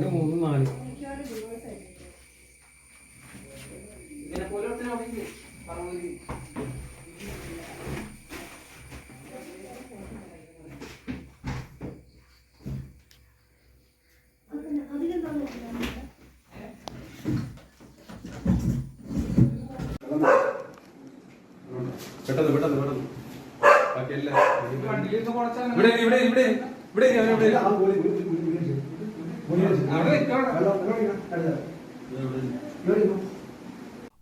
രണ്ട് മൂന്ന് നാല്. പെട്ടെന്ന് പെട്ടെന്ന് പെട്ടെന്ന്. ബാക്കിയെല്ലാം ഇവിടെ ഇവിടെ ഇവിടെ ഇവിടെ ഇവിടെ ഇവിടെ ഇവിടെ.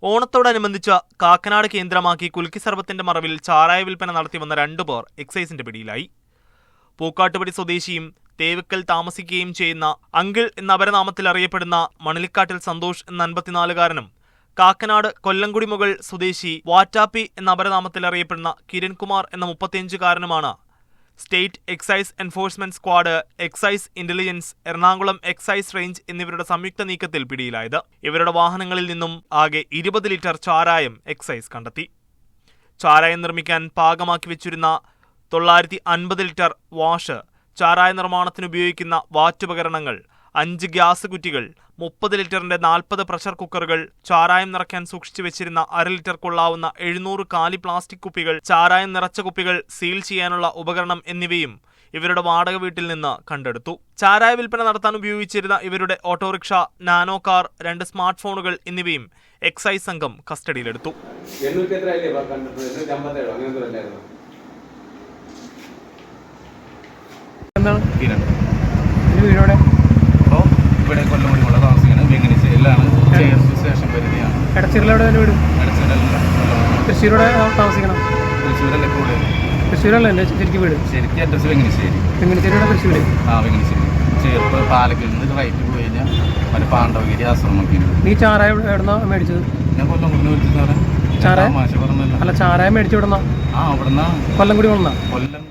ഓണത്തോടനുബന്ധിച്ച് കാക്കനാട് കേന്ദ്രമാക്കി കുൽക്കി സർവത്തിന്റെ മറവിൽ ചാരായ വിൽപ്പന നടത്തിവന്ന വന്ന രണ്ടുപേർ എക്സൈസിന്റെ പിടിയിലായി. പൂക്കാട്ടുപടി സ്വദേശിയും തേവക്കൽ താമസിക്കുകയും ചെയ്യുന്ന അങ്കിൾ എന്ന അപരനാമത്തിൽ അറിയപ്പെടുന്ന മണലിക്കാട്ടിൽ സന്തോഷ് എന്ന അൻപത്തിനാലുകാരനും കാക്കനാട് കൊല്ലംകുടി മുകൾ സ്വദേശി വാറ്റാപ്പി എന്ന അപരനാമത്തിൽ അറിയപ്പെടുന്ന കിരൺകുമാർ എന്ന മുപ്പത്തിയഞ്ചുകാരനുമാണ് state excise enforcement squad excise intelligence Ernakulam excise range എന്നിവരുടെ സംയുക്ത നീക്കത്തിൽ പിടിയിലായത്. ഇവരുടെ വാഹനങ്ങളിൽ നിന്നും ആകെ ഇരുപത് ലിറ്റർ ചാരായം എക്സൈസ് കണ്ടെത്തി. ചാരായം നിർമ്മിക്കാൻ പാകമാക്കി വെച്ചിരുന്ന തൊള്ളായിരത്തി അൻപത് ലിറ്റർ വാഷ് ചാരായ നിർമ്മാണത്തിന് ഉപയോഗിക്കുന്ന വാറ്റുപകരണങ്ങൾ അഞ്ച് ഗ്യാസ് കുറ്റികൾ മുപ്പത് ലിറ്ററിന്റെ നാൽപ്പത് പ്രഷർ കുക്കറുകൾ ചാരായം നിറയ്ക്കാൻ സൂക്ഷിച്ചു വെച്ചിരുന്ന അര ലിറ്റർ കൊള്ളാവുന്ന എഴുന്നൂറ് കാലി പ്ലാസ്റ്റിക് കുപ്പികൾ ചാരായം നിറച്ച കുപ്പികൾ സീൽ ചെയ്യാനുള്ള ഉപകരണം എന്നിവയും ഇവരുടെ വാടക വീട്ടിൽ നിന്ന് കണ്ടെടുത്തു. ചാരായ വിൽപ്പന നടത്താൻ ഉപയോഗിച്ചിരുന്ന ഇവരുടെ ഓട്ടോറിക്ഷ നാനോ കാർ രണ്ട് സ്മാർട്ട് ഫോണുകൾ എന്നിവയും എക്സൈസ് സംഘം കസ്റ്റഡിയിലെടുത്തു. എണ്ണൂറ്റി അപ്പോൾ കൊല്ലമുടി കൊല്ലംകുടിമുള്ള താമസിക്കുന്നത് വെങ്ങിനിച്ച് എല്ലാം സ്റ്റേഷൻ പരിധിയാണ് എടച്ചിറലെവിടെ എന്റെ വീട്? തൃശ്ശൂരോടെ താമസിക്കണം. തൃശ്ശൂരല്ലേ കൂടുതൽ? തൃശ്ശൂരല്ല എന്റെ ശരിക്കും വീട്? ശരിക്കും അഡ്രസ് വെങ്ങിനിശ്ശേരി. തെങ്ങിനിശ്ശേരിയുടെ തൃശ്ശൂർ ആ വെങ്ങിനിശ്ശേരി. ചേർപ്പ് പാലക്കിൽ നിന്ന് റൈറ്റ് പോയി കഴിഞ്ഞാൽ മറ്റേ പാണ്ഡവഗിരി ആശ്രമം ഉണ്ട്. നീ ചാരായ എവിടുന്നാ മേടിച്ചത്? ഞാൻ കൊല്ലംകുടി മേടിച്ചു സാറേ. ചാരായം? അല്ല ചാരായ മേടിച്ചു ഇവിടുന്ന? ആ ഇവിടുന്ന കൊല്ലംകുടി വന്നാ കൊല്ലം